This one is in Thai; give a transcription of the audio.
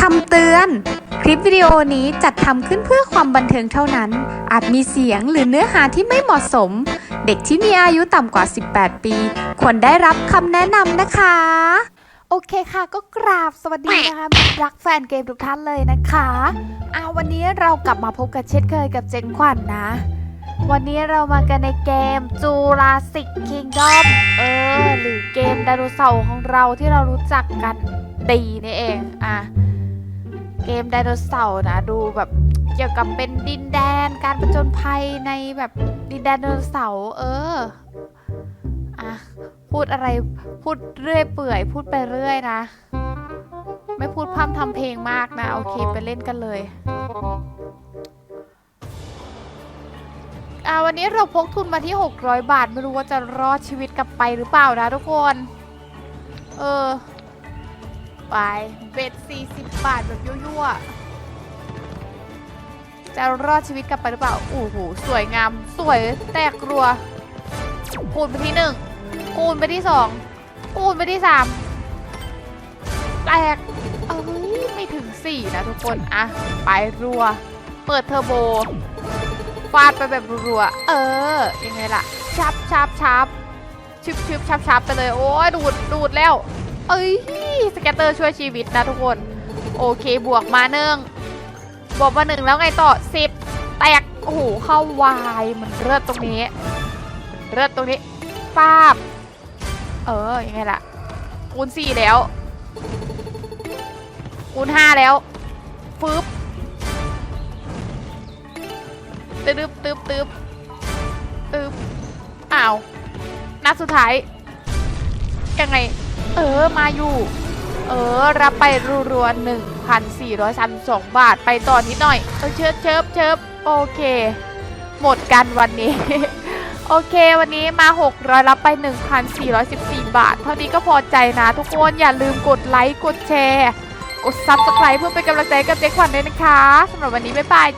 คำเตือน คลิปวิดีโอนี้จัดทำขึ้นเพื่อความบันเทิงเท่านั้น อาจมีเสียงหรือเนื้อหาที่ไม่เหมาะสม เด็กที่มีอายุต่ำกว่า 18 ปี ควรได้รับคำแนะนำนะคะ โอเคค่ะก็กราบสวัสดีนะคะรักแฟนเกมทุกท่านเลยนะคะอาวันนี้เรากลับมาพบกันเช่นเคยกับเจนขวัญนนะ วันนี้เรามากันในเกมจูราสิกคิงดอมเออหรือเกมไดโนเสาร์ของเราที่เรารู้จักกันดีนี่เองอะ เกมไดโนเสาร์นะดูแบบเกี่ยวกับเป็นดินแดนการผจญภัยในแบบดินแดนไดโนเสาร์เอออะพูดอะไรพูดเรื่อยเปื่อย พูดไปเรื่อยนะ ไม่พูดพร่ำทำเพลงมากนะ โอเคไปเล่นกันเลยอ่าวันนี้เราพกทุนมาที่ 600 บาท ไม่รู้ว่าจะรอดชีวิตกลับไปหรือเปล่านะทุกคน เออ ไป เบ็ด 40 บาท แบบยั่วๆ จะรอดชีวิตกลับไปหรือเปล่าโอ้โหสวยงาม สวยแตกรัว คูณไปที่หนึ่งคูณไปที่สองคูณไปที่สามแตกเอ้ยไม่ถึงสี่นะทุกคนอะไปรัว เปิดเทอร์โบฟาดไปแบบรัวๆเออ ยังไงล่ะชับชับชับชิบชิบชับชับไปเลย โอ้ยดูดดูดแล้ว เอ้ยสแกตเตอร์ช่วยชีวิตนะทุกคน โอเคบวกมาหนึ่งบวกมาหนึ่งแล้วไงต่อสิบแตกโอ้โหเข้าวายมันเลือดตรงนี้เลือดตรงนี้ป้าบ เออยังไงล่ะคูณสี่แล้วคูณห้าแล้วฟึบตึ๊บตึ๊บตึ๊บตึ๊บอ้าวนัดสุดท้ายยังไง เออมาอยู่ เออ รับไปรัวๆ1,432บาทไปต่อนิดหน่อยเออเชิบเชิบเชิบโอเค หมดกันวันนี้ โอเค วันนี้มา 600 รับไป 1,414 บาท เท่านี้ก็พอใจนะทุกคนอย่าลืมกดไลค์กดแชร์ กด Subscribe เพื่อเป็นกำลังใจกับเจ๊ขวัญด้วยนะคะสำหรับวันนี้ บ๊ายบาย